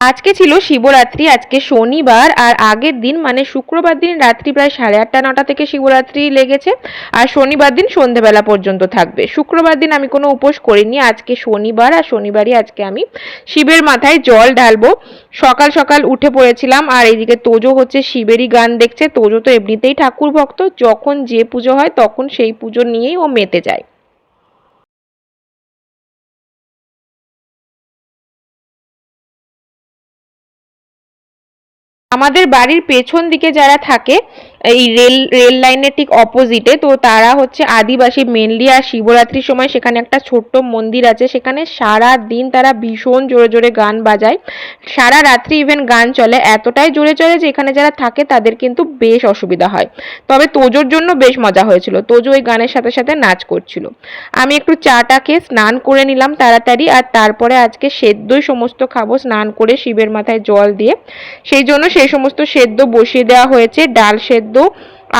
আজকে ছিল শিবরাত্রি, আজকে শনিবার, আর আগের দিন মানে শুক্রবার দিন রাত্রি প্রায় সাড়ে আটটা, নটা থেকে শিবরাত্রি লেগেছে, আর শনিবার দিন সন্ধেবেলা পর্যন্ত থাকবে। শুক্রবার দিন আমি কোনো উপোস করিনি, আজকে শনিবার, আর শনিবারই আজকে আমি শিবের মাথায় জল ঢালবো। সকাল সকাল উঠে পড়েছিলাম, আর এইদিকে তোজো হচ্ছে শিবেরই গান দেখছে। তোজো তো এমনিতেই ঠাকুর ভক্ত যখন যে পুজো হয় তখন সেই পুজো নিয়েই ও মেতে যায়। আমাদের বাড়ির পেছন দিকে যারা থাকে, এই রেল রেল লাইনের ঠিক অপোজিটে তো তারা হচ্ছে আদিবাসী মেনলি আর শিবরাত্রির সময় সেখানে একটা ছোট্ট মন্দির আছে, সেখানে সারা দিন তারা ভীষণ জোরে জোরে গান বাজায়। সারা রাত্রি ইভেন গান চলে, এতটাই জোরে চলে যে এখানে যারা থাকে তাদের কিন্তু বেশ অসুবিধা হয়। তবে তোজোর জন্য বেশ মজা হয়েছিল, তোজো ওই গানের সাথে সাথে নাচ করছিল। আমি একটু চাটা খেয়ে স্নান করে নিলাম তাড়াতাড়ি, আর তারপরে আজকে সেদ্ধই সমস্ত খাব, স্নান করে শিবের মাথায় জল দিয়ে। সেই জন্য সেই সমস্ত সেদ্ধ বসিয়ে দেওয়া হয়েছে, ডাল সেদ্ধ,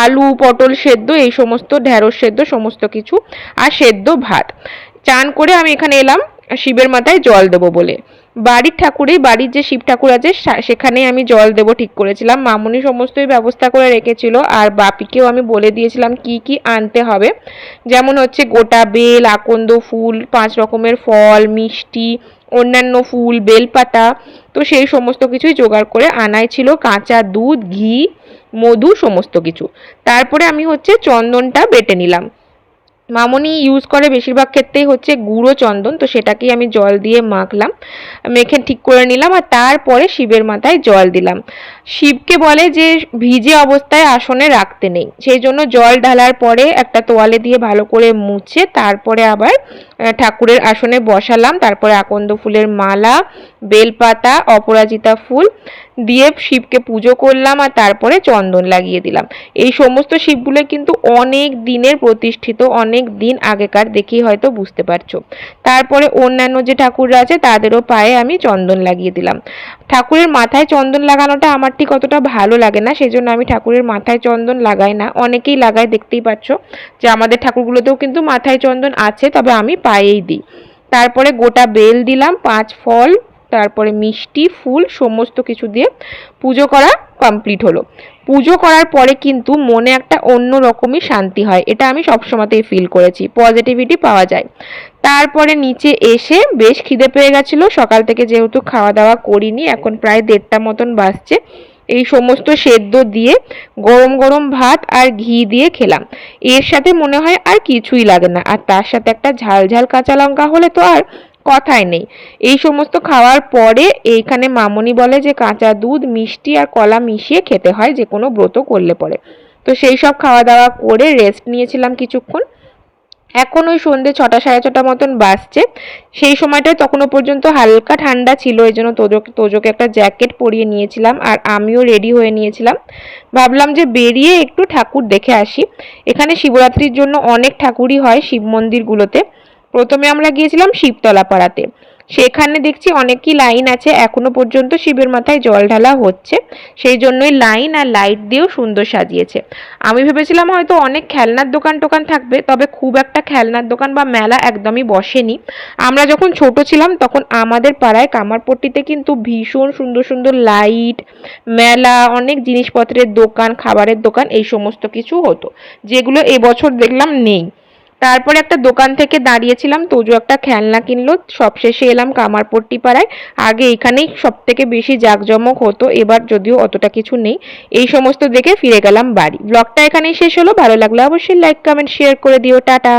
আলু পটল সেদ্ধ, এই সমস্ত ঢ্যাঁড়স সেদ্ধ, সমস্ত কিছু, আর সেদ্ধ ভাত। চান করে আমি এখানে এলাম। শিবের মাথায় জল দেবো বলে। বাড়ির ঠাকুরেই বাড়ির যে শিব ঠাকুর আছে সেখানে আমি জল দেবো ঠিক করেছিলাম। মামুনি সমস্তই ব্যবস্থা করে রেখেছিল আর বাপিকেও আমি বলে দিয়েছিলাম কি কি আনতে হবে। যেমন হচ্ছে গোটা বেল, আকন্দ ফুল, পাঁচ রকমের ফল, মিষ্টি, অন্যান্য ফুল, বেলপাতা, তো সেই সমস্ত কিছুই জোগাড় করে আনাই ছিল। কাঁচা দুধ, ঘি, মধু, সমস্ত কিছু। তারপরে আমি হচ্ছে চন্দনটা বেটে নিলাম। মামনি ইউজ করে বেশিরভাগ ক্ষেত্রেই হচ্ছে গুঁড়ো চন্দন, তো সেটাকেই আমি জল দিয়ে মাখলাম। মেখে ঠিক করে নিলাম আর তারপরে শিবের মাথায় জল দিলাম। শিবকে বলে যে ভিজে অবস্থায় আসনে রাখতে নেই, সেই জন্য জল ঢালার পরে একটা তোয়ালে দিয়ে ভালো করে মুছে তারপরে আবার ঠাকুরের আসনে বসালাম, তারপরে আকন্দ ফুলের মালা, বেলপাতা, অপরাজিতা ফুল দিয়ে শিবকে পুজো করলাম আর তারপরে চন্দন লাগিয়ে দিলাম। এই সমস্ত শিবগুলো কিন্তু অনেক দিনের প্রতিষ্ঠিত, অনেক দিন আগেকার দেখেই হয়তো বুঝতে পারছ। তারপরে অন্যান্য যে ঠাকুররা আছে, তাদেরও পায়ে আমি চন্দন লাগিয়ে দিলাম। ঠাকুরের মাথায় চন্দন লাগানোটা আমার ঠিক অতটা ভালো লাগে না সেই জন্য আমি ঠাকুরের মাথায় চন্দন লাগাই না। অনেকেই লাগায়, দেখতেই পাচ্ছ যে আমাদের ঠাকুরগুলোতেও কিন্তু মাথায় চন্দন আছে, তবে আমি পায়েই দিই। তারপরে গোটা বেল দিলাম, পাঁচ ফল, তারপরে মিষ্টি, ফুল, সমস্ত কিছু দিয়ে পুজো করা কমপ্লিট হলো। পুজো করার পরে কিন্তু মনে একটা অন্য রকমই শান্তি হয়, এটা আমি সবসময়তেই ফিল করেছি পজিটিভিটি পাওয়া যায়। তারপরে নিচে এসে বেশ খিদে পেয়ে গেছিল, সকাল থেকে যেহেতু খাওয়া দাওয়া করিনি, এখন প্রায় দেড়টা মতন বাজছে। এই সমস্ত সেদ্ধ দিয়ে গরম গরম ভাত আর ঘি দিয়ে খেলাম। এর সাথে মনে হয় আর কিছুই লাগে না। আর তার সাথে একটা ঝাল ঝাল কাঁচা লঙ্কা হলে তো আর কথাই নেই। এই সমস্ত খাওয়ার পরে এইখানে মামনি বলে যে কাঁচা দুধ, মিষ্টি আর কলা মিশিয়ে খেতে হয়, যে কোনো ব্রত করলে পরে। তো সেই সব খাওয়া দাওয়া করে রেস্ট নিয়েছিলাম কিছুক্ষণ। এখন ওই সন্ধ্যে ছটা, সাড়ে ছটা মতন বাসছে সেই সময়টায় তখনও পর্যন্ত হালকা ঠান্ডা ছিল, এই জন্য তোজোকে তোজোকে একটা জ্যাকেট পরিয়ে নিয়েছিলাম আর আমিও রেডি হয়ে নিয়েছিলাম। ভাবলাম যে বেরিয়ে একটু ঠাকুর দেখে আসি। এখানে শিবরাত্রির জন্য অনেক ঠাকুরই হয় শিব মন্দিরগুলোতে। প্রথমে আমরা গিয়েছিলাম শিবতলা পাড়াতে সেখানে দেখছি অনেকই লাইন আছে। এখনও পর্যন্ত শিবের মাথায় জল ঢালা হচ্ছে। সেই জন্যই লাইন আর লাইট দিয়েও সুন্দর সাজিয়েছে। আমি ভেবেছিলাম হয়তো অনেক খেলনার দোকান টোকান থাকবে, তবে খুব একটা খেলনার দোকান বা মেলা একদমই বসেনি। আমরা যখন ছোট ছিলাম, তখন আমাদের পাড়ায় কামারপট্টিতে কিন্তু ভীষণ সুন্দর সুন্দর লাইট, মেলা, অনেক জিনিসপত্রের দোকান, খাবারের দোকান, এই সমস্ত কিছু হতো, যেগুলো এবছর দেখলাম নেই। তারপরে একটা দোকান থেকে দাঁড়িয়েছিলাম, তোজো একটা খেলনা কিনলো, সব শেষে এলাম কামারপট্টি পাড়ায়। আগে এখানেই সব থেকে বেশি জাঁকজমক হতো, এবার যদিও অতটা কিছু নেই। এই সমস্ত দেখে ফিরে গেলাম বাড়ি। ব্লগটা এখানেই শেষ হলো, ভালো লাগলে অবশ্যই লাইক কমেন্ট শেয়ার করে দিও, টাটা।